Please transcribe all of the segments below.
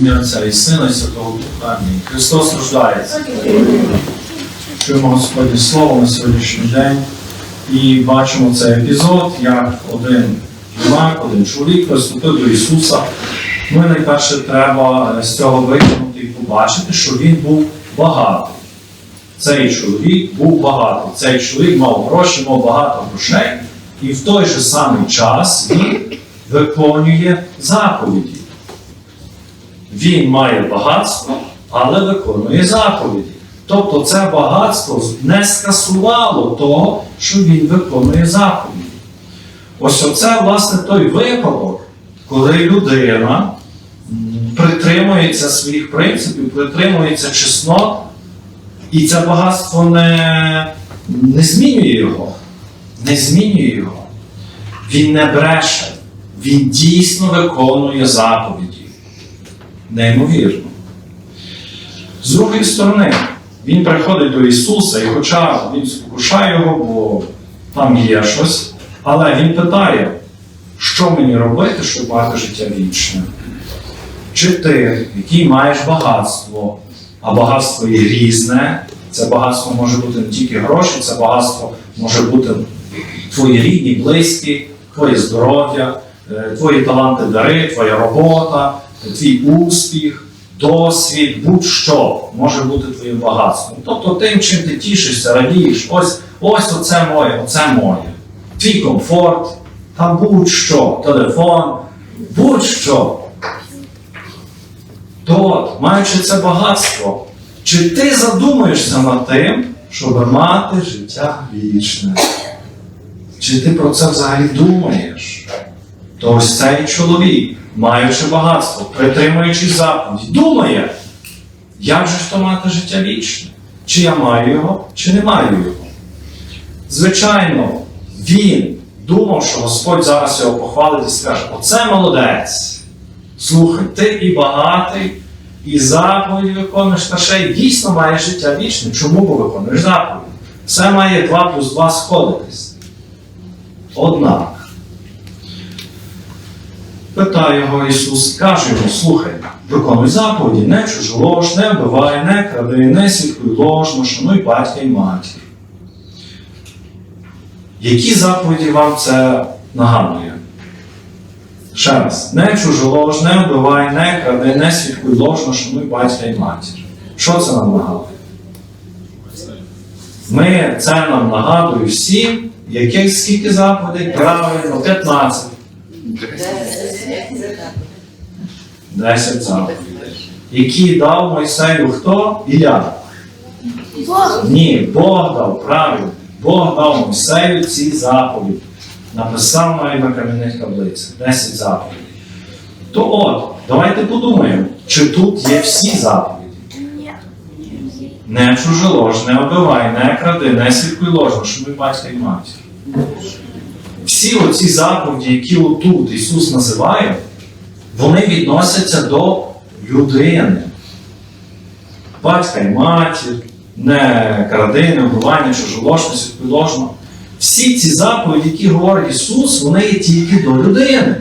ім'я Отця і Сина і Святого Духа. Христос рождається. Чуємо Господнє Слово на сьогоднішній день і бачимо цей епізод, як один юнак, один чоловік приступив до Ісуса. Ну і найперше треба е, з цього витягнути і побачити, що він був багатий. Цей чоловік був багатий. Цей чоловік мав гроші, мав багато грошей, і в той же самий час він виконує заповіді. Він має багатство, але виконує заповіді. Тобто це багатство не скасувало того, що він виконує заповіді. Ось оце, власне, той випадок, коли людина притримується своїх принципів, притримується чеснот, і це багатство не, не змінює його. Не змінює його. Він не бреше. Він дійсно виконує заповіді. Неймовірно. З другої сторони, він приходить до Ісуса, і хоча він спокушає його, бо там є щось, але він питає, що мені робити, щоб мати життя вічне? Чи ти, який маєш багатство, а багатство є різне, це багатство може бути не тільки гроші, це багатство може бути твої рідні, близькі, твоє здоров'я, е, твої таланти, дари, твоя робота, твій успіх, досвід, будь-що може бути твоїм багатством. Тобто тим, чим ти тішишся, радієш, ось, ось оце моє, оце моє. Твій комфорт, там будь-що, телефон, будь-що. То маючи це багатство, чи ти задумаєшся над тим, щоб мати життя вічне? Чи ти про це взагалі думаєш? То ось цей чоловік, маючи багатство, притримуючи заповіді, думає, як же ж то мати життя вічне? Чи я маю його, чи не маю його? Звичайно, він думав, що Господь зараз його похвалить і скаже: Оце молодець. Слухай, ти і багатий, і заповіді виконуєш, та ще й дійсно маєш життя вічне. Чому бо виконуєш заповіді? Все має 2 плюс 2 сходитись. Однак, питає його Ісус, каже йому, слухай, виконуй заповіді, не чужолож, не вбивай, не кради, не свідкуй ложно, шануй батька і матір. Які заповіді вам це нагадує? Ще раз, не чужолож, не вбивай, не кради, не свідкуй ложно, шануй батька і матір. Що це нам нагадує? Ми це нам нагадує всім, яких скільки заповідей? Правильно, 15. 10 заповідей. Які дав Мойсею хто? Ілля. Ні, Бог дав, правильно. Бог дав Мойсею ці заповіді. Написав навіть на кам'яних таблицях 10 заповідей. То от, давайте подумаємо, чи тут є всі заповіді. Не чужелож, не вбивай, не кради, не слідкуй ложно, ми батька і матір. Всі оці заповіді, які отут Ісус називає, вони відносяться до людини. Батька і матір, не кради, не вбивай, не чужелож, не слідкуй ложно. Всі ці заповіді, які говорить Ісус, вони є тільки до людини.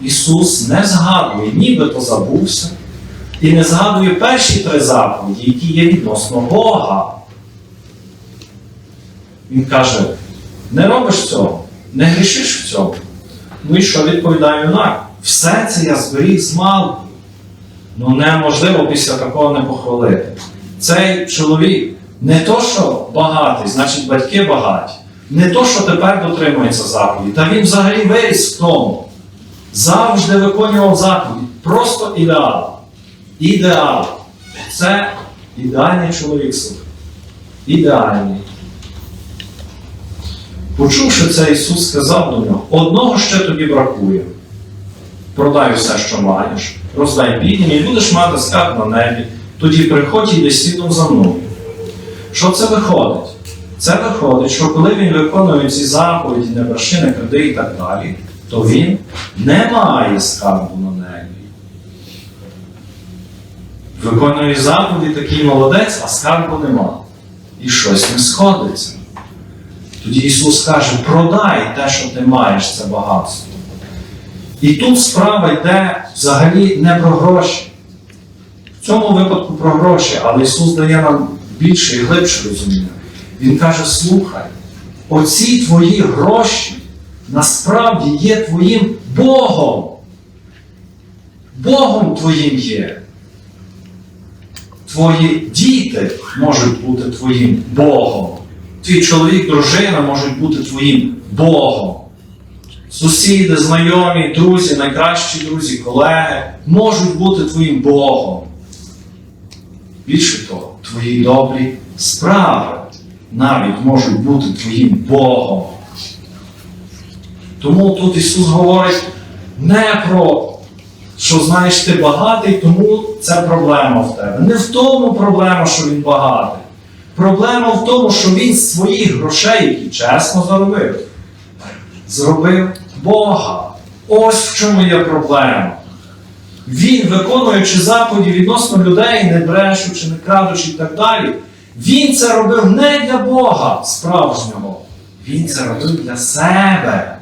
Ісус не згадує, нібито забувся. І не згадує перші три заповіді, які є відносно Бога. Він каже: не робиш цього, не грішиш в цьому. Ну і що відповідає юнак? Все це я зберіг з малку. Ну неможливо після такого не похвалити. Цей чоловік не то, що багатий, значить батьки багаті, не то, що тепер дотримується заповіді, та він взагалі виріс в тому. Завжди виконував заповіді. Просто ідеал. Ідеал. Це ідеальний чоловік. Ідеальний. Почувши це, Ісус сказав до нього: одного ще тобі бракує. Продай все, що маєш, роздай біднім, і будеш мати скарб на небі, тоді приходь і йди слідом за мною. Що це виходить? Це виходить, що коли він виконує ці заповіді, не верши, не кради і так далі, то він не має скарбу на небі. Виконує заповіді такий молодець, а скарбу нема. І щось не сходиться. Тоді Ісус каже, продай те, що ти маєш, це багатство. І тут справа йде взагалі не про гроші. В цьому випадку про гроші, але Ісус дає нам більше і глибше розуміння. Він каже: слухай, оці твої гроші насправді є твоїм Богом. Богом твоїм є. Твої діти можуть бути твоїм Богом. Твій чоловік, дружина можуть бути твоїм Богом. Сусіди, знайомі, друзі, найкращі друзі, колеги можуть бути твоїм Богом. Більше того, твої добрі справи навіть можуть бути твоїм Богом. Тому тут Ісус говорить не про, що знаєш, ти багатий, тому це проблема в тебе. Не в тому проблема, що він багатий. Проблема в тому, що він своїх грошей, які чесно заробив, зробив Бога. Ось в чому є проблема. Він, виконуючи заповіді відносно людей, не брешучи, не крадучи і так далі, він це робив не для Бога справжнього. Він це робив для себе.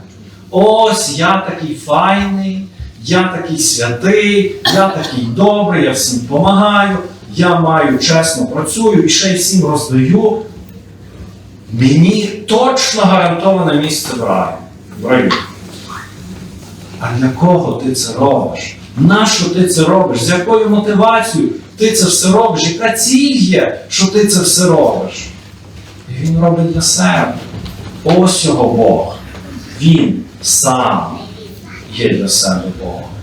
Ось я такий файний, я такий святий, я такий добрий, я всім допомагаю, я маю чесно працюю і ще й всім роздаю. Мені точно гарантоване місце в раї. В раю. А для кого ти це робиш? Нащо ти це робиш? З якою мотивацією ти це все робиш? Яка ціль є, що ти це все робиш? І він робить для себе. Ось його Бог. Він сам є для себе Богом.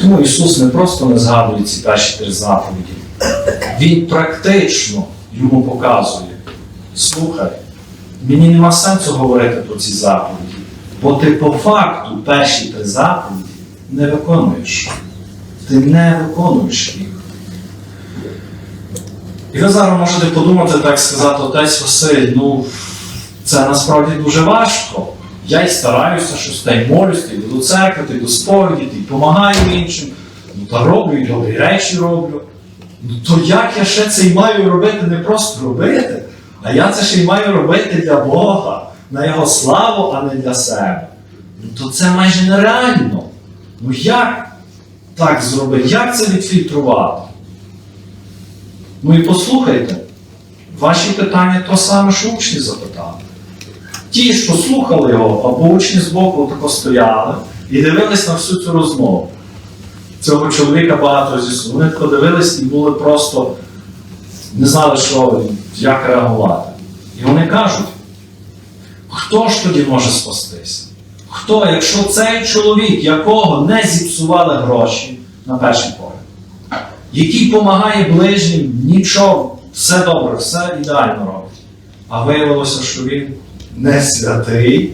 Тому Ісус не просто не згадує ці перші три заповіді. Він практично йому показує. Слухай, мені нема сенсу говорити про ці заповіді, бо ти по факту перші три заповіді не виконуєш. Ти не виконуєш їх. І ви зараз можете подумати, так сказати, отець Василь, ну це насправді дуже важко. Я й стараюся щось та й молюсь, йду до церкви, та й до сповіді, та допомагаю іншим. Ну та роблю і добрі речі роблю. Ну то як я ще це й маю робити, не просто робити, а я це ще й маю робити для Бога, на Його славу, а не для себе. Ну то це майже нереально. Ну як так зробити? Як це відфільтрувати? Ну і послухайте, ваші питання то саме, що учні запитали. Ті, що слухали його, або учні збоку тако стояли і дивились на всю цю розмову. Цього чоловіка багато зі Вони тако дивились і були просто не знали, що, як реагувати. І вони кажуть, хто ж тоді може спастися? Хто, якщо цей чоловік, якого не зіпсували гроші на перший погляд, який допомагає ближнім, нічого, все добре, все ідеально робить. А виявилося, що він не святий.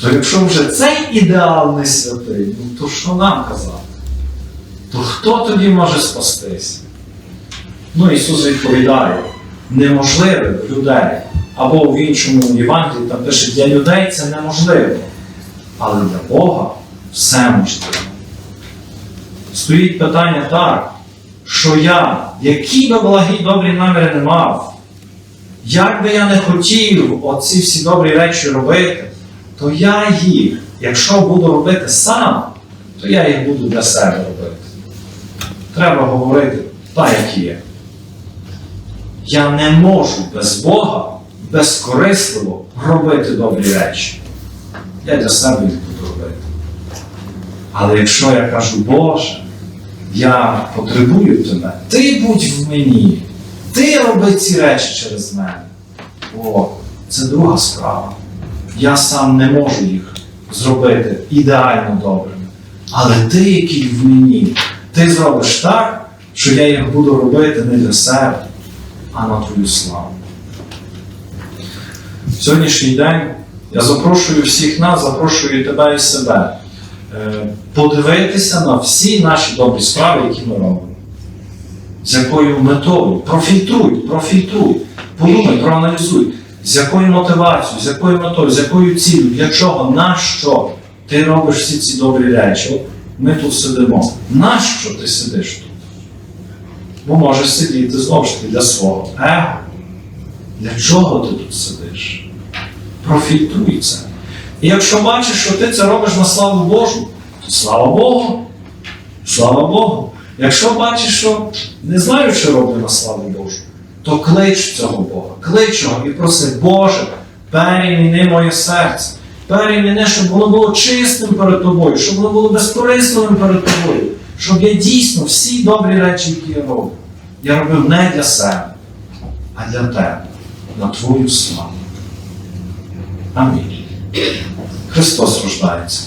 То якщо вже цей ідеал не святий, ну то що нам казати? То хто тоді може спастися? Ну, Ісус відповідає, неможливе для людей. Або в іншому Євангелії там пише, для людей це неможливо. Але для Бога все можливо. Стоїть питання так, що я, які би благі добрі наміри не мав, як би я не хотів оці всі добрі речі робити, то я їх, якщо буду робити сам, то я їх буду для себе робити. Треба говорити так, як є. Я не можу без Бога безкорисливо робити добрі речі. Я для себе їх буду робити. Але якщо я кажу, Боже, я потребую тебе, ти будь в мені, ти роби ці речі через мене. О, це друга справа. Я сам не можу їх зробити ідеально добрими. Але ти, який в мені, ти зробиш так, що я їх буду робити не для себе, а на твою славу. В сьогоднішній день я запрошую всіх нас, запрошую тебе і себе е, подивитися на всі наші добрі справи, які ми робимо. З якою метою? Профільтруй, профільтруй, подумай, проаналізуй, з якою мотивацією, з якою метою, з якою цілею, для чого, на що ти робиш всі ці добрі речі. Ми тут сидимо. Нащо ти сидиш тут? Бо можеш сидіти знову ж таки для свого его. Для чого ти тут сидиш? Профільтруй це. І якщо бачиш, що ти це робиш на славу Божу, то слава Богу. Слава Богу. Якщо бачиш, що не знаю, що роблю на славу Божу, то клич цього Бога, клич його і проси, Боже, переміни моє серце. Переміни, щоб воно було чистим перед тобою, щоб воно було безкорисливим перед тобою, щоб я дійсно всі добрі речі, які я роблю, я робив не для себе, а для тебе, на твою славу. Амінь. Христос рождається.